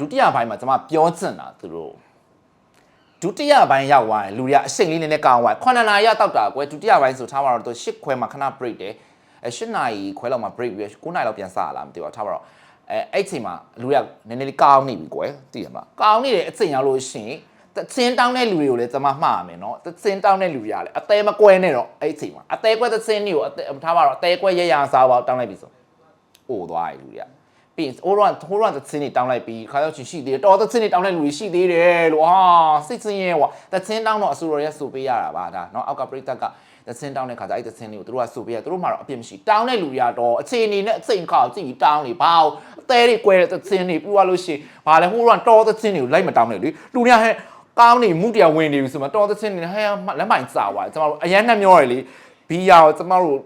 ဒုတိယပိုင်းမှာကျွန်မပြောချင်တာသူတို့ဒုတိယပိုင်းရောက်သွားရင်လူတွေကအစိမ့်လေးနည်းနည်းကောင်းသွား9နာရီရောက်တော့တာကွယ်ဒုတိယပိုင်းဆိုထားပါတော့သူ10ခွဲမှာခဏ break တယ်အဲ10နာရီခွဲလောက်မှာ break ပြီး9နာရီလောက်ပြန်စလာမသိဘူးထားပါတော့အဲအဲ့ချိန်မှာလူတွေကနည်းနည်းလေးကောင်းနေပြီကွယ်သိရမလားကောင်းနေတဲ့အချိန်ရောက်လို့ရှိရင်တစင်းတောင်းတဲ့လူတွေကိုလည်းကျွန်မမှားရမယ်နော်တစင်းတောင်းတဲ့လူတွေကလည်းအသေးမကွဲနဲ့တော့အဲ့ချိန်မှာအသေးကွဲတစင်းတွေကိုအသေးထားပါတော့အသေးကွဲရရစားပါတောင်းလိုက်ပြီဆိုအိုသွားပြီလူတွေက ပြီးရင်ဟိုတော့ဟိုတော့သင်းနေတောင်းလိုက်ပြီးခါရောက်ချင်ရှိသေးတယ်တော်သင်းနေတောင်းလိုက်လူတွေရှိသေးတယ်လို့ဟာစိတ်ဆင်းရဲကွာသင်းတောင်းတော့အဆူတော်ရက်ဆူပေးရတာပါဒါเนาะအောက်ကပရိသတ်ကသင်းတောင်းတဲ့ခါကျအဲ့သင်းလေးကိုသူတို့ကဆူပေးရသူတို့မှတော့အပြစ်မရှိတောင်းတဲ့လူတွေကတော့အခြေအနေနဲ့အစိမ်ခါကြည့်ပြီးတောင်းနေဘာလို့အသေးတွေကွဲတဲ့သင်းတွေပြီးသွားလို့ရှိရင်ဘာလဲဟိုတော့တော်သင်းတွေကိုလိုက်မတောင်းနဲ့လေလူတွေကဟဲ့ကောင်းနေမှုတရားဝင်နေပြီဆိုမှတော်သင်းတွေဟဲ့လက်မိုင်စာသွားကျွန်တော်တို့အရန်နှမျောရလေဘီယာကိုကျွန်တော်တို့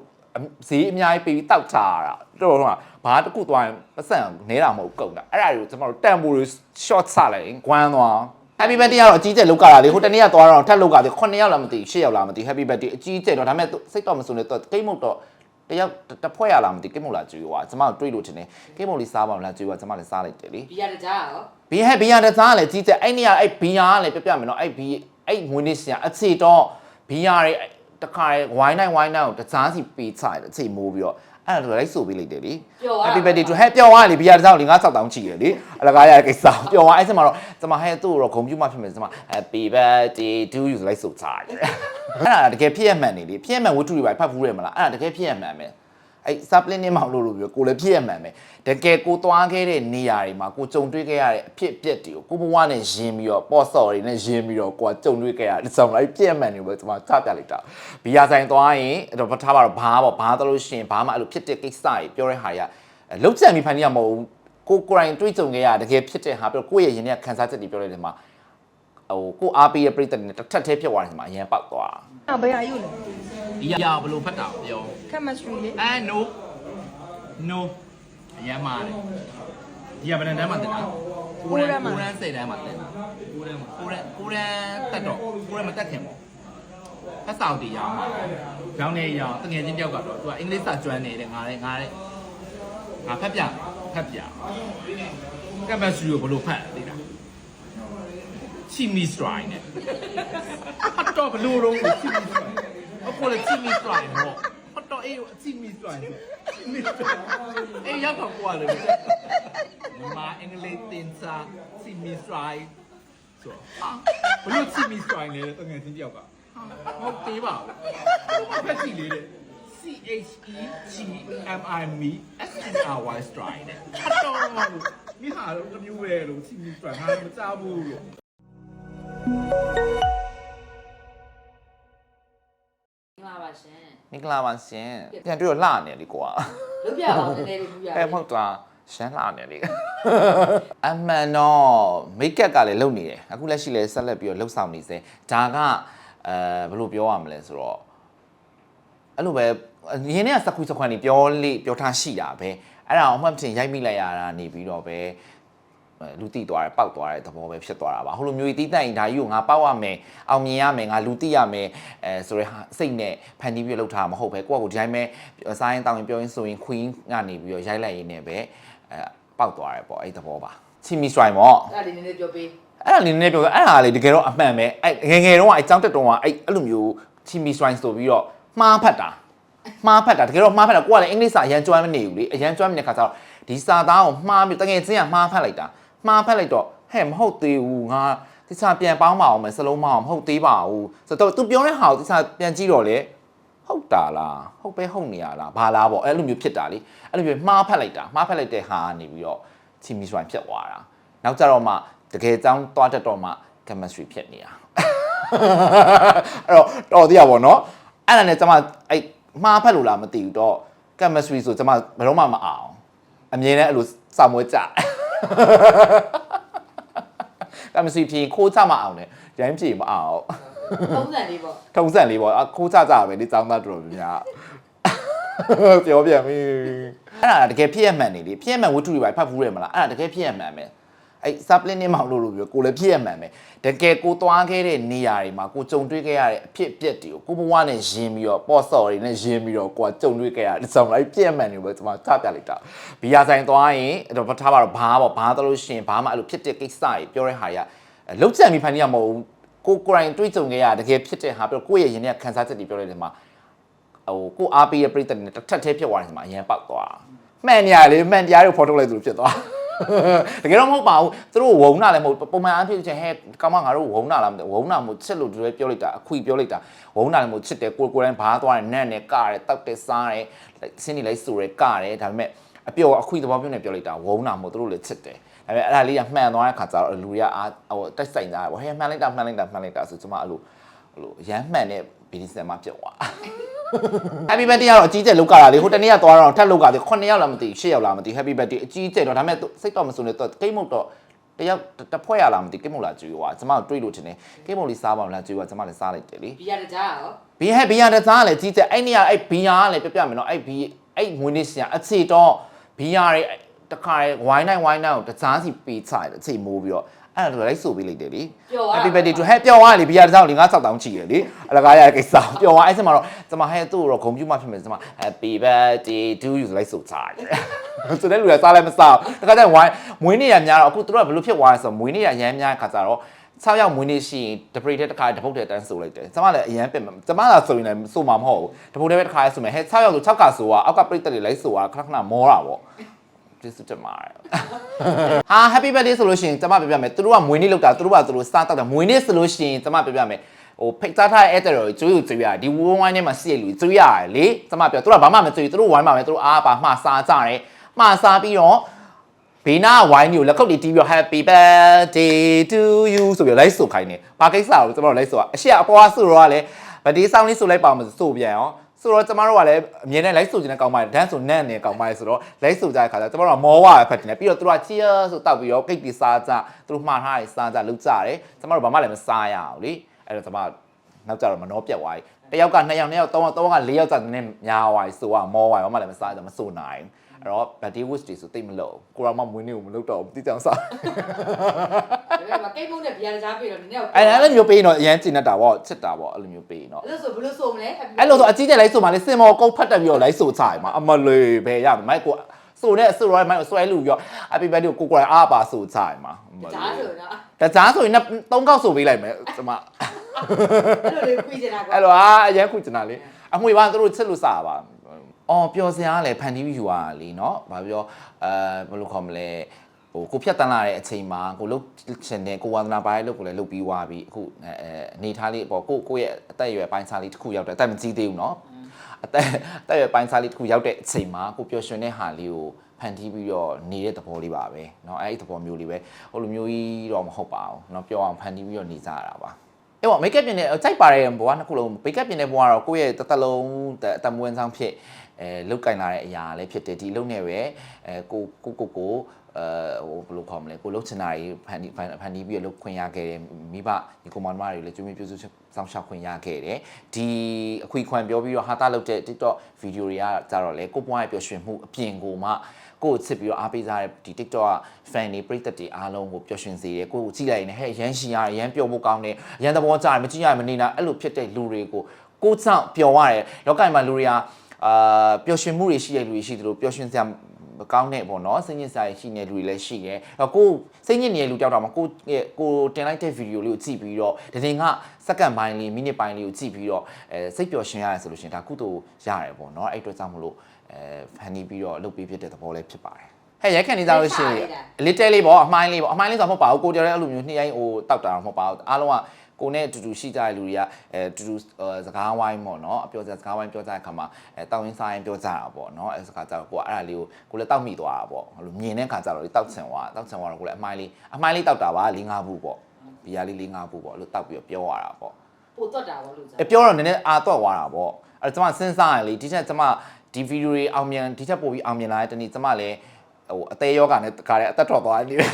ဈေးအများကြီးပေးပြီးတောက်ချရတာတော်တော်ကဘာတစ်ခုသွားရင်ပတ်စံနေတာမဟုတ်ကုန်တာအဲ့ဒါတွေကိုကျွန်တော်တို့တန်ဖိုးတွေ short ချလိုက်ရင်ကွမ်းသွား Happy birthday ကတော့အကြီးကျယ်လောက်ကြတာလေဟိုတနေ့ကသွားတော့ထက်လောက်ကြတယ်9ယောက်လားမသိ10ယောက်လားမသိ Happy birthday အကြီးကျယ်တော့ဒါပေမဲ့စိတ်တော့မစုံနဲ့တော့ကိတ်မုတ်တော့တယောက်တစ်ဖွဲ့ရလားမသိကိတ်မုတ်လားကျွေးသွားကျွန်မတို့တွေးလို့ထင်တယ်ကိတ်မုတ်လေးစားပါမလားကျွေးသွားကျွန်မလည်းစားလိုက်တယ်လေဘီယာတကြားရောဘီဟဲဘီယာတစားလည်းကြီးကျယ်အဲ့နေရအဲ့ဘီယာကလည်းပြပြမယ်နော်အဲ့ဘီအဲ့ငွေနေစရာအခြေတော့ဘီယာတွေ တခါဝိုင်းနိုင်ဝိုင်းနိုင်ကိုတစားစီပေးချတယ်အခြေမိုးပြီးတော့အဲ့ဒါလိုက်ဆိုပေးလိုက်တယ်လေ Happy birthday to ဟဲ့ပျော်သွားလေဘီယာတစားကိုလေငါစောက်တောင်းချီရလေအလကားရတဲ့ကိစ္စပျော်သွားအဲ့စမှာတော့ကျွန်မဟဲ့သူ့ကိုတော့ဂုံပြူမှဖြစ်မယ်ကျွန်မ Happy birthday to you ဆိုလိုက်ဆိုချတယ်အဲ့ဒါတကယ်ဖြစ်ရမှန်နေလေဖြစ်ရမှန်ဝတ္ထုတွေပဲဖတ်ဖူးရမလားအဲ့ဒါတကယ်ဖြစ်ရမှန်ပဲ အဲ့ supplement မအောင်လို့လို့ပြောကိုလည်းဖြစ်ရမှန်ပဲတကယ်ကိုသွားခဲ့တဲ့နေရာတွေမှာကိုကြုံတွေ့ခဲ့ရတဲ့အဖြစ်အပျက်တွေကိုကိုဘဝနဲ့ရင်းပြီးတော့ပေါ့ဆော်တွေနဲ့ရင်းပြီးတော့ကိုကကြုံတွေ့ခဲ့ရတဲ့ဆောင်းလိုက်ပြည့်မှန်နေပဲကျွန်မချပြလိုက်တာဘီယာဆိုင်သွားရင်တော့ထားပါတော့ဘာပေါ့ဘာသလို့ရှိရင်ဘာမှအဲ့လိုဖြစ်တဲ့ကိစ္စကြီးပြောတဲ့ဟာကြီးကလုံးချံပြီးဖန်ပြရမဟုတ်ကိုကိုရင်တွေးကြုံခဲ့ရတကယ်ဖြစ်တဲ့ဟာပြောကိုယ့်ရဲ့ရင်ထဲကခံစားချက်တွေပြောလိုက်တယ်မှာဟိုကိုအားပေးရပြိတ္တနဲ့တစ်ထပ်သေးဖြစ်သွားတယ်မှာအရင်ပောက်သွားတာဘယ်ဟာယူလဲ ဒီအရာဘယ်လိုဖတ်တာပြော，chemistry 嘞，အဲ no no အရမ်းမာတယ်ဒီကဘယ်နှစ်တန်းမှတင်တာ9တန်း9တန်း10တန်းမှတင်တာ9တန်း9တန်း9တန်းတက်တော့9တန်းမတက်ခင်ပေါ့ဖတ်စာအုပ်တီရောင်းမှာရောင်းနေရောင်းတငယ်ချင်းတယောက်ကတော့သူကအင်္ဂလိပ်စာကျွမ်းနေတယ်ငါလည်းငါလည်းငါဖတ်ပြဖတ်ပြကပ်ဘတ်စရီကိုဘယ်လိုဖတ်လဲလားချီမီစထရိုင်းနဲ့ဖတ်တော့ဘယ်လိုလုံးချီမီစထရိုင်း အခုလည်းချီမီစထရိုင်းဟောဖတ်တော့အေးချီမီစထရိုင်းချီမီစထရိုင်းအေးရောက်တော့ကွာလေမာအင်္ဂလိပ်တင်စာချီမီစထရိုင်းဆိုဟာဘယ်လိုချီမီစထရိုင်းလဲတငယ်ချင်းတယောက်ကဟုတ်သေးပါဘူးဖတ်ကြည့်လေတဲ့ C H E G M I M E S N R Y strike တဲ့ခတ်တော့မိဟာတော့တစ်မျိုးပဲလို့ C M strike ငါမကြားဘူးလို့ မင်္ဂလာပါရှင်ပြန်တွေ့တော့လှနေလေကွာလုတ်ပြပါဦးနည်းနည်းလေးဘူးရအဲမဟုတ်တာရှမ်းလာနေလေအမှန်တော့မိတ်ကပ်ကလည်းလုပ်နေတယ်အခုလက်ရှိလည်းဆက်လက်ပြီးတော့လှုပ်ဆောင်နေစေဒါကအဲဘယ်လိုပြောရမလဲဆိုတော့အဲ့လိုပဲရင်းနဲ့စကွီစခွန်နေပြောလေပြောထားရှိတာပဲအဲ့ဒါအောင်မှတ်တင်ရိုက်မိလိုက်ရတာနေပြီးတော့ပဲ လူတိသွားတယ်ပောက်သွားတဲ့သဘောပဲဖြစ်သွားတာပါဟိုလိုမျိုးတီးတိုင်ဒါကြီးကိုငါပောက်ရမယ်အောင်မြင်ရမယ်ငါလူတိရမယ်အဲဆိုရဲစိတ်နဲ့ဖန်တီးပြီးလှုပ်ထားမှာမဟုတ်ပဲကိုယ့်ကိုဒီတိုင်းပဲစားရင်တောင်းရင်ပြောရင်ဆိုရင် queen ကနေပြီးတော့ရိုက်လိုက်ရင်းနဲ့ပဲအဲပောက်သွားတယ်ပေါ့အဲ့ဒီသဘောပါချီမီစထရိုင်ပေါ့အဲ့ဒါလေးနည်းနည်းပြောပေးအဲ့ဒါလေးနည်းနည်းပြောပြအဲ့ဒါလေးတကယ်တော့အမှန်ပဲအဲ့ငယ်ငယ်တုန်းကအဲ့ចောင်းတက်တုန်းကအဲ့အဲ့လိုမျိုးချီမီစထရိုင်ဆိုပြီးတော့မှားဖတ်တာမှားဖတ်တာတကယ်တော့မှားဖတ်တာကိုကလည်းအင်္ဂလိပ်စာအရန်ကျွမ်းမနေဘူးလေအရန်ကျွမ်းနေတဲ့ခါကျတော့ဒီစာသားကိုမှားပြီးတကယ်ချင်းကမှားဖတ်လိုက်တာ မှားဖတ်လိုက်တော့ဟဲ့မဟုတ်သေးဘူးငါဒီစာပြန်ပေါင်းမအောင်မယ်စလုံးမအောင်မဟုတ်သေးပါဘူးဆိုတော့ तू ပြောတဲ့ဟာကိုဒီစာပြန်ကြည့်တော့လေဟုတ်တာလားဟုတ်ပဲဟုတ်နေရလားဘာလားပေါ့အဲ့လိုမျိုးဖြစ်တာလေအဲ့လိုမျိုးမှားဖတ်လိုက်တာမှားဖတ်လိုက်တဲ့ဟာကနေပြီးတော့ချီမီစထရိုင်ဖြစ်သွားတာနောက်ကြတော့မှတကယ်ကြောင်းသွားတတ်တော့မှ chemistry ဖြစ်နေတာအဲ့တော့တော်သေးရပါတော့အဲ့ဒါနဲ့ကျွန်မအဲ့မှားဖတ်လို့လားမသိဘူးတော့ chemistry ဆိုကျွန်မဘယ်တော့မှမအောင်အမြင်နဲ့အဲ့လိုစာမွေးကြ chemistry ဖြေခိုးချမအောင်နဲ့ရိုင်းဖြေမအောင်သုံးဆန်လေးပေါ့ထုံစံလေးပေါ့အခိုးချကြပဲဒီចောင်းသားတော်တော်များများပြောပြန်ပြီအဲ့ဒါတကယ်ဖြစ်ရမှန်နေလေဖြစ်ရမှန်ဝတ္ထုတွေပဲဖတ်ဖူးရမလားအဲ့ဒါတကယ်ဖြစ်ရမှန်ပဲ အဲ့ supplement နဲ့မောင်လို့လို့ပြောကိုလည်းဖြစ်ရမှန်ပဲတကယ်ကိုသွားခဲ့တဲ့နေရာတွေမှာကိုကြုံတွေ့ခဲ့ရတဲ့အဖြစ်အပျက်တွေကိုကိုဘဝနဲ့ယဉ်ပြီးတော့ပေါ့ဆော်တွေနဲ့ယဉ်ပြီးတော့ကိုကကြုံတွေ့ခဲ့ရတဲ့ဆောင်လိုက်ပြည့်မှန်နေပဲကျွန်မချပြလိုက်တာဘီယာဆိုင်သွားရင်အဲ့တော့ထားပါတော့ဘာပေါ့ဘာတော့လို့ရှိရင်ဘာမှအဲ့လိုဖြစ်တဲ့ကိစ္စတွေပြောတဲ့ဟာတွေကလုံးချန်ပြီးဖန်တီးရမဟုတ်ဘူးကိုကိုယ်တိုင်တွေးကြုံခဲ့ရတကယ်ဖြစ်တဲ့ဟာပြောကိုယ့်ရဲ့ယဉ်ရဲ့ခံစားချက်တွေပြောလိုက်တဲ့မှာဟိုကိုအားပေးရပြိတ္တနဲ့တစ်ထက်သေးဖြစ်သွားတယ်ဆိုမှအရင်ပေါက်သွားမှန်နေရလေမှန်တရားကိုဖော်ထုတ်လိုက်သလိုဖြစ်သွား တကယ်တော့မဟုတ်ပါဘူးသူတို့ဝုံနာလည်းမဟုတ်ပုံမှန်အဖြစ်ချင်းဟဲကောင်မငါတို့ဝုံနာလားမသိဝုံနာမို့ချစ်လို့တူပဲပြောလိုက်တာအခွေပြောလိုက်တာဝုံနာလည်းမို့ချစ်တယ်ကိုကိုယ်တိုင်ဘားသွားတယ်နတ်နဲ့ကတယ်တောက်တယ်စားတယ်စင်းနေလိုက်ဆိုတယ်ကတယ်ဒါပေမဲ့အပျော်အခွေသဘောမျိုးနဲ့ပြောလိုက်တာဝုံနာမို့သူတို့လည်းချစ်တယ်ဒါပေမဲ့အဲ့ဒါလေးကမှန်သွားတဲ့ခါကျတော့လူတွေကအာဟိုတိုက်ဆိုင်ကြတယ်ဗောဟဲမှန်လိုက်တာမှန်လိုက်တာမှန်လိုက်တာဆိုကျွန်မအဲ့လိုအဲ့လိုရမ်းမှန်တဲ့ဘီဒီဆန်မှာဖြစ်သွား Happy birthday ကတော့အကြီးကျယ်လောက်ကြတာလေဟိုတနေ့ကသွားတော့ထပ်လောက်ကြတယ်9ယောက်လားမသိ10ယောက်လားမသိ Happy birthday အကြီးကျယ်တော့ဒါပေမဲ့စိတ်တော့မစုံနဲ့တော့ကိတ်မုတ်တော့တယောက်တစ်ဖွဲ့ရလားမသိကိတ်မုတ်လားကြွေးသွားကျွန်မတို့တွေးလို့ထင်တယ်ကိတ်မုတ်လေးစားပါမလားကြွေးသွားကျွန်မလည်းစားလိုက်တယ်လေဘီယာတကြားရောဘီဟဲဘီယာတစားလည်းကြီးကျယ်အဲ့နေရအဲ့ဘီယာကလည်းပြပြမယ်နော်အဲ့ဘီအဲ့ငွေနေစရာအခြေတော့ဘီယာတွေတခါဝိုင်းနိုင်ဝိုင်းနိုင်ကိုတစားစီပေးချတယ်အခြေမိုးပြီးတော့ အဲ့ဒါလိုက်ဆိုပေးလိုက်တယ်လေပျော်သွား Happy birthday to ဟဲ့ပျော်သွားလေဘီယာတစ်စောင်းလေငါ6တောင်းချီရလေအလကားရတဲ့ကိစ္စပျော်သွားအဲ့စမှာတော့ကျွန်မဟဲ့သူ့ကိုတော့ဂုံပြူမှဖြစ်မယ်ကျွန်မ Happy birthday to you ဆိုလိုက်ဆိုချတယ်ဆိုတဲ့လူကစားလည်းမစားဘူးတခါကျရင်ဝိုင်းမွေးနေ့ရများတော့အခုသူတို့ကဘယ်လိုဖြစ်သွားလဲဆိုတော့မွေးနေ့ရရမ်းများခါကြတော့6ရောက်မွေးနေ့ရှိရင်တပရိတဲ့တစ်ခါတပုတ်တဲ့တန်းဆိုလိုက်တယ်ကျွန်မလည်းအရန်ပင်ကျွန်မသာဆိုရင်လည်းဆိုမှာမဟုတ်ဘူးတပုတ်တဲ့ပဲတစ်ခါဆိုမယ်ဟဲ့6ရောက်ဆို6ကဆိုอ่ะအောက်ကပရိသတ်တွေလိုက်ဆိုတာခဏခဏမောတာပေါ့ ကျေးဇူးတင်ပါတယ်ဟာ happy birthday ဆိုလို့ရှိရင်ကျွန်မပြပြမယ်သူတို့ကမွေးနေ့လောက်တာသူတို့ကသူတို့စားတောက်တာမွေးနေ့ဆိုလို့ရှိရင်ကျွန်မပြပြမယ်ဟိုဖိတ်သားထားတဲ့ editor ကိုကျွေးကိုကျွေးရတယ်ဒီဝိုင်းဝိုင်းထဲမှာစီးရလူကျွေးရတယ်လေကျွန်မပြောသူတို့ကဘာမှမကျွေးသူတို့ဝိုင်းမှာပဲသူတို့အားပါမှားစားကြတယ်မှားစားပြီးတော့ဘေးနာဝိုင်းမျိုးလက်ခုပ်တွေတီးပြီးတော့ Happy birthday to you ဆိုပြီးတော့လိုက်ဆိုခိုင်းနေ။ဘာကိစ္စကိုကျွန်တော်တို့လိုက်ဆိုတာအရှိအပွားဆိုတော့ကလည်းဗဒီဆောင်းလေးဆိုလိုက်ပါမဆိုပြန်ရော ဆိုတော့ကျမတို့ကလည်းအမြင်နဲ့လိုက်ဆိုခြင်းနဲ့ကောင်းပါတယ်ဒန်းဆိုနန့်နေကောင်းပါတယ်ဆိုတော့လိုက်ဆိုကြတဲ့ခါကျတော့ကျမတို့ကမောဝါပဲဖတ်တယ်ပြီးတော့သူတို့က cheer ဆိုတောက်ပြီးတော့ကိတ်ပြီးစားကြသူတို့မှားထားတယ်စားကြလုပ်ကြတယ်ကျမတို့ဘာမှလည်းမစားရအောင်လေအဲ့တော့ကျမနောက်ကြတော့မနှောပြတ်သွားပြီတယောက်က2ယောက်2ယောက်3ယောက်3ယောက်က4ယောက်ကြာနေများသွားပြီဆိုတော့မောသွားပြီဘာမှလည်းမစားကြမဆိုနိုင် အဲ့တော့ birthday wish တွေဆိုတိတ်မလို့ကိုရောမမွေးနေ့ကိုမလုပ်တော့ဘူးတိကျအောင်စားဒါပေမဲ့ကိတ်မုန်းနဲ့ဘီယာတကြားပြီးတော့နည်းနည်းအဲ့အဲ့လိုမျိုးပေးရင်တော့အရန်ကျင်တတ်တာပေါ့ချစ်တာပေါ့အဲ့လိုမျိုးပေးရင်တော့အဲ့လိုဆိုဘယ်လိုဆိုမလဲအဲ့လိုဆိုအကြီးကျယ်လိုက်ဆိုမှလေစင်မော်ကုတ်ဖတ်တက်ပြီးတော့လိုက်ဆိုချရမှာအမလေးဘယ်ရမလဲမိုက်ကိုဆိုတဲ့အဆိုရောမိုက်ကိုဆွဲလူပြီးတော့ happy birthday ကိုကိုကိုယ်တိုင်အားပါဆိုချရမှာအမတကြားဆိုလေးတော့တကြားဆိုရင်သုံးခေါက်ဆိုပေးလိုက်မယ်ကျွန်မအဲ့လိုလေးခွေးနေတာကွာအဲ့လိုအာအရန်ခုကျင်တာလေအမွေပါသူတို့ချစ်လို့စားပါ အော်ပျော်စရာလည်းဖန်တီးပြီးယူရတာလीเนาะဘာပြောအဲဘယ်လိုခေါ်မလဲဟိုကိုဖြတ်တန်းလာတဲ့အချိန်မှာကိုလုတ်ချင်တယ်ကိုဝါသနာပိုင်းလုတ်ကိုလည်းလုတ်ပြီးွားပြီးအခုအဲအနေထားလေးပေါ့ကိုကိုရဲ့အသက်အရွယ်ပိုင်းခြားလေးတစ်ခုရောက်တယ်အသက်မကြီးသေးဘူးเนาะအသက်အသက်အရွယ်ပိုင်းခြားလေးတစ်ခုရောက်တဲ့အချိန်မှာကိုပျော်ရွှင်တဲ့ဟာလေးကိုဖန်တီးပြီးတော့နေတဲ့သဘောလေးပါပဲเนาะအဲ့ဒီသဘောမျိုးလေးပဲဟိုလိုမျိုးကြီးတော့မဟုတ်ပါဘူးเนาะပြောအောင်ဖန်တီးပြီးတော့နေကြရတာပါ အေးပေါ့မိတ်ကပ်ပြင်တဲ့ကြိုက်ပါတယ်ဘဝနှစ်ခုလုံးမိတ်ကပ်ပြင်တဲ့ဘဝကတော့ကိုယ့်ရဲ့တစ်သက်လုံးအတမွေးဆောင်ဖြစ်အဲလုတ်ကင်လာတဲ့အရာလည်းဖြစ်တယ်ဒီလုံနဲ့ပဲအဲကိုကိုကိုကို အဲဟိုဘယ်လိုခေါ်မလဲကိုလုတ်ချင်တာကြီးဖန်တီးဖန်တီးပြီးတော့လုတ်ခွင့်ရခဲ့တယ်မိဘဒီကွန်မန်မာတွေလည်းကျွေးမြပြုစုစောင့်ရှောက်ခွင့်ရခဲ့တယ်ဒီအခွေခွန်ပြောပြီးတော့ဟာတာလုတ်တဲ့ TikTok ဗီဒီယိုတွေကကြတော့လေကိုပွားရဲ့ပျော်ရွှင်မှုအပြင်ကိုမှကိုကိုချစ်ပြီးတော့အားပေးစားတဲ့ဒီ TikTok က fan တွေပရိသတ်တွေအားလုံးကိုပျော်ရွှင်စေတယ်ကိုကိုကြည့်လိုက်ရင်လည်းဟဲ့ရမ်းရှင်ရတယ်ရမ်းပျော်ဖို့ကောင်းတယ်ရမ်းသဘောကျတယ်မကြည့်ရမနေနိုင်အဲ့လိုဖြစ်တဲ့လူတွေကိုကိုကြောင့်ပျော်ရတယ်လောကမှာလူတွေကအာပျော်ရွှင်မှုတွေရှိတဲ့လူတွေရှိသလိုပျော်ရွှင်စရာမ ကောင်းတဲ့ပေါ့နော်စိတ်ညစ်စရာရှိနေတဲ့လူတွေလည်းရှိတယ်အဲ့တော့ကိုစိတ်ညစ်နေတဲ့လူတယောက်တော့မှကိုရဲ့ကိုတင်လိုက်တဲ့ဗီဒီယိုလေးကိုကြည့်ပြီးတော့ဒီတင်ကစက္ကန့်ပိုင်းလေးမိနစ်ပိုင်းလေးကိုကြည့်ပြီးတော့အဲစိတ်ပျော်ရွှင်ရတယ်ဆိုလို့ရှိရင်ဒါကုသိုလ်ရတယ်ပေါ့နော်အဲ့အတွက်ကြောင့်မလို့အဲဖန်တီးပြီးတော့လုပ်ပေးဖြစ်တဲ့သဘောလေးဖြစ်ပါတယ်ဟဲ့ရက်ခန့်နေကြလို့ရှိရင် little လေးပေါ့အမိုင်းလေးပေါ့အမိုင်းလေးဆိုတော့မဟုတ်ပါဘူးကိုကြော်တဲ့အဲ့လိုမျိုးနှစ်ရိုင်းဟိုတောက်တာတော့မဟုတ်ပါဘူးအားလုံးက ကိုနဲ့အတူတူရှိကြတဲ့လူတွေကအဲတူတူစကားဝိုင်းပေါ့နော်အပြောစစကားဝိုင်းပြောကြတဲ့အခါမှာအဲတောက်ရင်းစားရင်ပြောကြတာပေါ့နော်အဲစကားကြတော့ကိုကအဲ့ဒါလေးကိုကိုလည်းတောက်မိသွားတာပေါ့ဟိုလိုမြင်တဲ့အခါကျတော့လေတောက်ချင်သွားတောက်ချင်သွားတော့ကိုလည်းအမိုင်းလေးအမိုင်းလေးတောက်တာပါ၄၅ဘူးပေါ့ဘီယာလေး၄၅ဘူးပေါ့လို့တောက်ပြီးတော့ပြောရတာပေါ့ပို့တော့တာပေါ့လို့ကြာအပြောတော့နည်းနည်းအာတော့သွားတာပေါ့အဲ့တော့ကျွန်မစဉ်းစားရင်လေဒီချက်ကျွန်မဒီဗီဒီယိုတွေအောင်မြင်ဒီချက်ပို့ပြီးအောင်မြင်လာတဲ့တနေ့ကျွန်မလည်းဟိုအသေးယောဂနဲ့တခါတည်းအသက်ထွက်သွားနေတယ်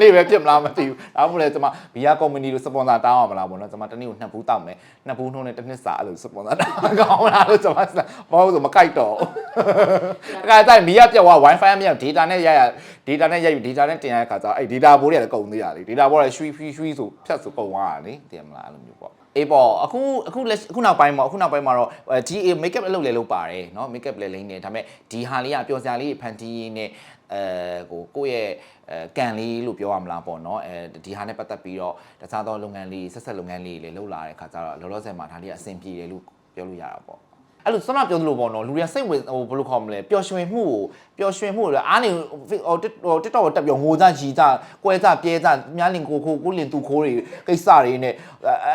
နေ့ပဲဖြစ်မလားမသိဘူးဒါမှမဟုတ်လေကျွန်မဘီယာကုမ္ပဏီလို့စပွန်ဆာတောင်းအောင်မလားပေါ့နော်ကျွန်မတနေ့ကိုနှစ်ဘူးတောက်မယ်နှစ်ဘူးနှုံးနဲ့တစ်နှစ်စာအဲ့လိုစပွန်ဆာတောင်းကောင်းလားလို့ကျွန်မဘာလို့ဆိုမကြိုက်တော့အဲ့ဒါတိုင်းဘီယာပြတ်သွား wifi မရ data နဲ့ရရ data နဲ့ရယူ data နဲ့တင်ရတဲ့ခါကျအဲ့ data ဘိုးတွေကလည်းကုန်သေးရလေ data ဘိုးတွေကရွှီရွှီရွှီဆိုဖြတ်ဆိုကုန်သွားတာလေတင်မလားအဲ့လိုမျိုးပေါ့အေးပေါ့အခုအခုလက်အခုနောက်ပိုင်းမှာအခုနောက်ပိုင်းမှာတော့ဒီ makeup အလုပ်လည်းလုပ်ပါတယ်เนาะ makeup လည်းလိမ့်နေဒါပေမဲ့ဒီဟာလေးကပျော်စရာလေးဖန်တီးရင်းနဲ့ အဲဟိုကိုယ့်ရဲ့အဲကံလေးလို့ပြောရမလားပေါ့နော်အဲဒီဟာနဲ့ပတ်သက်ပြီးတော့တခြားသောလုပ်ငန်းလေးဆက်ဆက်လုပ်ငန်းလေးတွေလည်းလှုပ်လာတဲ့ခါကျတော့လောလောဆယ်မှာဒါလေးကအဆင်ပြေတယ်လို့ပြောလို့ရတာပေါ့ အဲ့လိုစနပြောသလိုပေါ့နော်လူတွေကစိတ်ဝင်ဟိုဘယ်လိုခေါ်မလဲပျော်ရွှင်မှုကိုပျော်ရွှင်မှုကိုအားနေဟိုဟို TikTok ကိုတက်ပြောငိုကြရီကြကွဲကြပြဲကြမြားလင်ကိုခိုကိုလင်သူခိုးတွေကိစ္စတွေနဲ့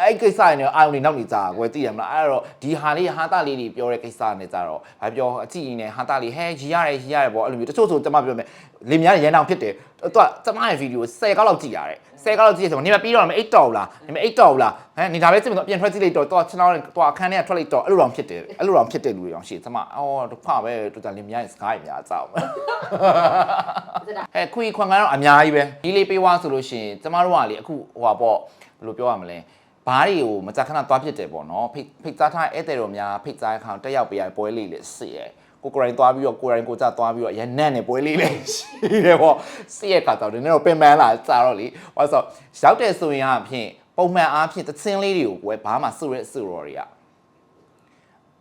အဲ့ကိစ္စတွေနဲ့အာရုံတွေနောက်နေကြတာကွယ်သိရမလားအဲ့တော့ဒီဟာလေးဟာတာလေးတွေပြောတဲ့ကိစ္စနဲ့ကြတော့ဘာပြောအကြည့်ရင်ဟာတာလေးဟဲရီရတယ်ရီရတယ်ပေါ့အဲ့လိုမျိုးတချို့ဆိုကျွန်မပြောမယ် လင်များရန်အောင်ဖြစ်တယ်သူကကျွန်မရဲ့ဗီဒီယို10ကောက်လောက်ကြည့်ရတယ်10ကောက်လောက်ကြည့်ရဆိုတော့နေမပြီးတော့မအိတ်တော်ဘူးလားနေမအိတ်တော်ဘူးလားဟမ်နေဒါပဲစစ်ပြီးတော့ပြန်ထွက်ကြည့်လိုက်တော့တော့ကျွန်တော်တော့အခန်းထဲကထွက်လိုက်တော့အဲ့လိုတော့ဖြစ်တယ်အဲ့လိုတော့ဖြစ်တဲ့လူတွေအောင်ရှိကျွန်မအော်ဒုက္ခပဲတူတန်လင်များရဲ့စကားတွေများအကြောက်ဟဲ့ခွေခွန်ကတော့အများကြီးပဲဒီလေးပေးွားဆိုလို့ရှိရင်ကျမတို့ကလေအခုဟိုပါပေါ့ဘယ်လိုပြောရမလဲဘားတွေကိုမကြခဏသွားဖြစ်တယ်ပေါ့နော်ဖိတ်ဖိတ်သားထားဧည့်သည်တော်များဖိတ်သားခါတက်ရောက်ပေးရပွဲလေးလေစစ်ရဲ ကိုကိုရိုင်းသွားပြီးတော့ကိုရိုင်းကိုကြသွားပြီးတော့ရနန့်နေပွဲလေးလေရှိတယ်ပေါ့စစ်ရဲကတော့ဒီနေ့တော့ပင်ပန်းလာကြာတော့လေဟောဆိုရောက်တယ်ဆိုရင်အဖြစ်ပုံမှန်အားဖြင့်သချင်းလေးတွေကိုကွယ်ဘာမှစုရဲစုရော်တွေက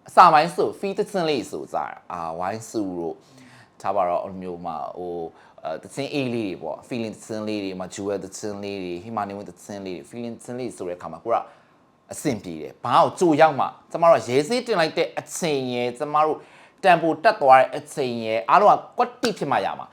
အစာပိုင်းဆို feed သချင်းလေးဆိုကြတာအာဝိုင်းစုတို့ထားပါတော့အဲ့လိုမျိုးမှာဟိုအဲတချင်းအေးလေးတွေပေါ့ feeling တချင်းလေးတွေမှာ jewel တချင်းလေးတွေ himani ဝင်တချင်းလေးတွေ feeling တချင်းလေးဆိုတဲ့အခါမှာကိုကအဆင်ပြေတယ်ဘာကိုကြိုရောက်မှကျမတို့ရဲစေးတင်လိုက်တဲ့အချိန်ရယ်ကျမတို့ တန်ပိုတက်သွားတဲ့အချိန်ရယ်အားလုံးကကွက်တိဖြစ်မှရမှာ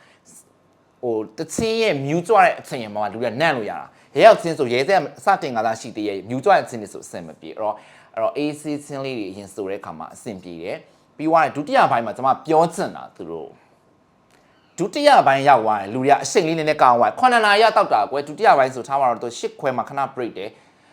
ဟိုတချင်းရဲ့မြူးကြွတဲ့အချိန်ရယ်မှာလူတွေကနန့်လို့ရတာရဲရောက်ချင်းဆိုရဲစေးအစတင်ကသာရှိသေးရဲ့မြူးကြွတဲ့အချိန်တွေဆိုအဆင်မပြေအဲ့တော့အဲ့တော့ AC ချင်းလေးတွေအရင်ဆိုတဲ့အခါမှာအဆင်ပြေတယ်ပြီးသွားရင်ဒုတိယပိုင်းမှာကျမပြောချင်တာသူတို့ဒုတိယပိုင်းရောက်သွားရင်လူတွေကအရှိန်လေးနည်းနည်းကောင်းသွား9နာရီရောက်တော့တာကွယ်ဒုတိယပိုင်းဆိုထားပါတော့သူ10ခွဲမှာခဏ break တယ်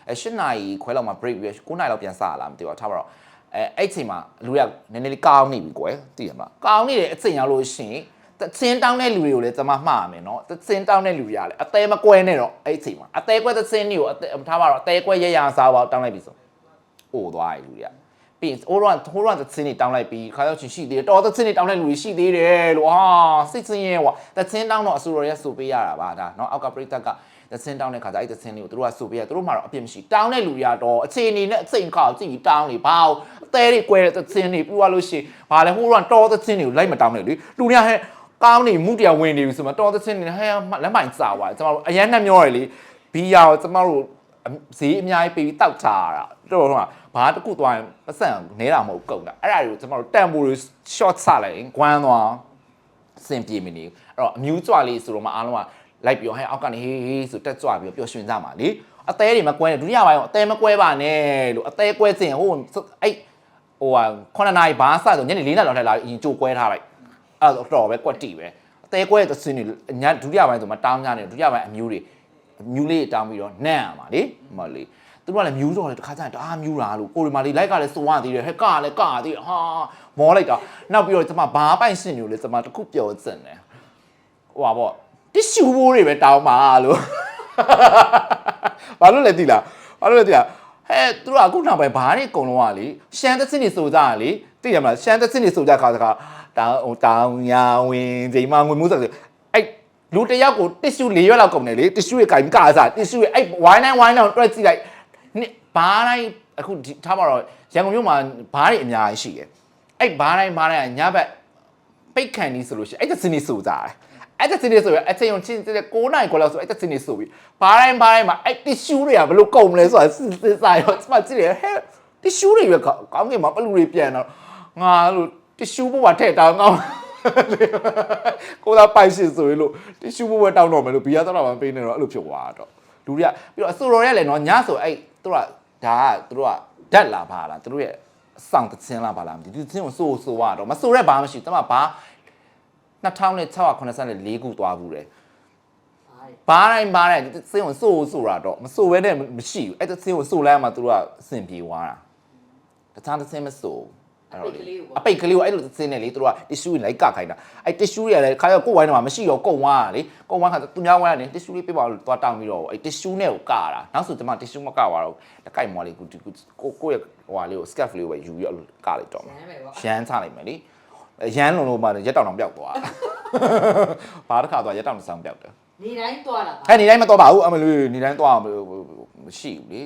အဲ10နာရီခွဲလောက်မှာ break ပြီး9နာရီလောက်ပြန်စလာမသိဘူးထားပါတော့ အဲအဲ့ချိန်မှာလူတွေကနည်းနည်းလေးကောင်းနေပြီကွယ်သိရမလားကောင်းနေတဲ့အချိန်ရောက်လို့ရှိရင်တချင်းတောင်းတဲ့လူတွေကိုလည်းကျွန်မမှားရမယ်နော်တချင်းတောင်းတဲ့လူတွေကလည်းအသေးမကွဲနဲ့တော့အဲ့ချိန်မှာအသေးကွဲတချင်းတွေကိုအသေးထားပါတော့အသေးကွဲရရစားပါတောင်းလိုက်ပြီဆိုအိုသွားပြီလူတွေကပြီးရင်ဟိုတော့ဟိုတော့တချင်းတွေတောင်းလိုက်ပြီးခါရောက်ချင်ရှိသေးတယ်တော်တချင်းတွေတောင်းတဲ့လူတွေရှိသေးတယ်လို့ဟာစိတ်ဆင်းရဲကွာတချင်းတောင်းတော့အဆူတော်ရဲဆိုပေးရတာပါဒါနော်အောက်ကပြိတ္တက သချင်းတောင်းတဲ့ခါကျအဲ့သချင်းတွေကိုသူတို့ကဆိုပေးရသူတို့မှတော့အပြစ်မရှိတောင်းတဲ့လူတွေကတော့အခြေအနေနဲ့အစိမ်ခါကိုကြည့်ပြီးတောင်းနေဘာလို့အသေးတွေကွဲတဲ့သချင်းတွေပြီးသွားလို့ရှိရင်ဘာလဲဟိုတော့တော်သချင်းတွေကိုလိုက်မတောင်းနဲ့လေလူတွေကဟဲ့ကောင်းနေမှုတရားဝင်နေပြီဆိုမှတော်သချင်းတွေဟဲ့လက်မိုင်စာသွားကျွန်တော်တို့အရန်နှမျောရလေဘီယာကိုကျွန်တော်တို့ဈေးအများကြီးပေးပြီးတောက်ချရတာတော်တော်ကဘာတစ်ခုသွားရင်ပတ်စံနဲတာမဟုတ်ကုန်တာအဲ့ဒါတွေကိုကျွန်တော်တို့တန်ဖိုတွေ short ချလိုက်ရင်ဂွမ်းသွားစင်ပြေမနေဘူးအဲ့တော့အမျိုးကြွလေးဆိုတော့မှအားလုံးက လိုက်ပြောဟဲ့အောက်ကနေဟေးဟေးဆိုတက်ကြွပြီးပျော်ရွှင်ကြမှာလေအသေးတွေမကွဲနဲ့ဒုတိယပိုင်းကအသေးမကွဲပါနဲ့လို့အသေးကွဲစင်ဟိုအဲ့ဟိုဟာ9နာရီဘာစဆိုညနေ4နာရီလောက်ထက်လာအရင်ကြိုကွဲထားလိုက်အဲ့တော့တော်ပဲကွက်တီပဲအသေးကွဲတဲ့စင်းတွေညဒုတိယပိုင်းဆိုမှတောင်းကြတယ်ဒုတိယပိုင်းအမျိုးတွေမြူးလေးတောင်းပြီးတော့နန့်ရမှာလေမဟုတ်လေသူတို့ကလည်းမြူးတော့လေတခါကျရင်တအားမြူးတာလို့ကိုရီမာလေးလိုက်ကလည်းစုံရသေးတယ်ဟဲ့ကလည်းကသေးတယ်ဟာမောလိုက်တာနောက်ပြီးတော့ကျွန်မဘာပိုင်ရှင်ညိုလေကျွန်မတခုပြောစင်တယ်ဟိုပါပေါ့ တစ်ရှူဘိုးတွေပဲတောင်းပါလို့ဘာလို့လဲသိလားဘာလို့လဲသိလားဟဲ့သူတို့ကအခုနောက်ပိုင်းဘာတွေအကုန်လုံးကလေရှမ်းသစ်တွေဆိုကြတာလေသိရမလားရှမ်းသစ်တွေဆိုကြခါစကားတောင်းဟိုတောင်းရဝင်ချိန်မှငွေမှုဆိုအဲ့လူတစ်ယောက်ကိုတစ်ရှူ၄ရွက်လောက်ကုန်တယ်လေတစ်ရှူရဲ့ကင်ကာစားတစ်ရှူရဲ့အဲ့ဝိုင်းတိုင်းဝိုင်းတိုင်းတွက်ကြည့်လိုက်နှစ်ဘားတိုင်းအခုဒီထားပါတော့ရန်ကုန်မြို့မှာဘားတွေအများကြီးရှိတယ်အဲ့ဘားတိုင်းဘားတိုင်းကညဘက်ပိတ်ခံနေဆိုလို့ရှိရင်အဲ့တစင်းနေဆိုကြတယ် အဲ့တစင်းနေဆိုရအချိန်ုံချင်းတဲ့9နိုင်ခွဲလောက်ဆိုအဲ့တစင်းနေဆိုပြီးဘားတိုင်းဘားတိုင်းမှာအဲ့တစ်ရှူတွေကဘယ်လိုကုန်မလဲဆိုတာစစ်စစ်စားရောစမကြည့်ရဟဲ့တစ်ရှူတွေပဲကောင်းကင်မှာပလူတွေပြန်တော့ငါလို့တစ်ရှူဘဝထည့်တောင်းကောင်းကိုသာပိုက်ရှင်ဆိုရင်လို့တ िश ူဘဝတောင်းတော့မယ်လို့ဘီယာတော့မှပေးနေတော့အဲ့လိုဖြစ်သွားတော့လူတွေကပြီးတော့အစိုးရရဲ့လည်းနော်ညဆိုအဲ့သူတို့ကဒါကသူတို့ကဓာတ်လာပါလားသူတို့ရဲ့အဆောင်တခြင်းလာပါလားမသိဘူးဒီခြင်းကိုစိုးစိုးရတော့မစိုးရက်ဘာမှမရှိတမဘာ 2684ခုသွားဘူးတယ်ဟာလေဘာတိုင်းဘာတိုင်းဒီစင်းကိုစိုးဆိုတာတော့မစိုးဘဲနဲ့မရှိဘူးအဲ့ဒီစင်းကိုစိုးလိုက်မှသူတို့ကအဆင်ပြေသွားတာတခြားတစ်စင်းမစိုးအဲ့တော့လေအပိတ်ကလေးကိုအဲ့လိုစင်းနေလေသူတို့က tissue တွေလိုက်ကခိုင်းတာအဲ့ tissue တွေကလည်းခါရကိုယ်ဝိုင်းတော့မရှိတော့ကုန်သွားတာလေကုန်သွားခါသူများဝိုင်းကနေ tissue လေးပြပါလို့သွားတောင်းပြီးတော့အဲ့ tissue နဲ့ကိုကတာနောက်ဆိုကျွန်မ tissue မကသွားတော့တကိုက်မွားလေးကိုကိုကိုရဲ့ဟိုဟာလေးကို scarf လေးကိုပဲယူပြီးတော့ကလိုက်တော့မှာရမ်းမယ်ပေါ့ရမ်းချလိုက်မယ်လေ ရမ်းလုံးလုံးမှရက်တောင်တောင်ပျောက်သွားဘာတစ်ခါသွားရက်တောင်ဆောင်ပျောက်တယ်နေတိုင်းသွားတာအဲ့နေတိုင်းမသွားပါဘူးအမလို့နေတိုင်းသွားမရှိဘူးလေ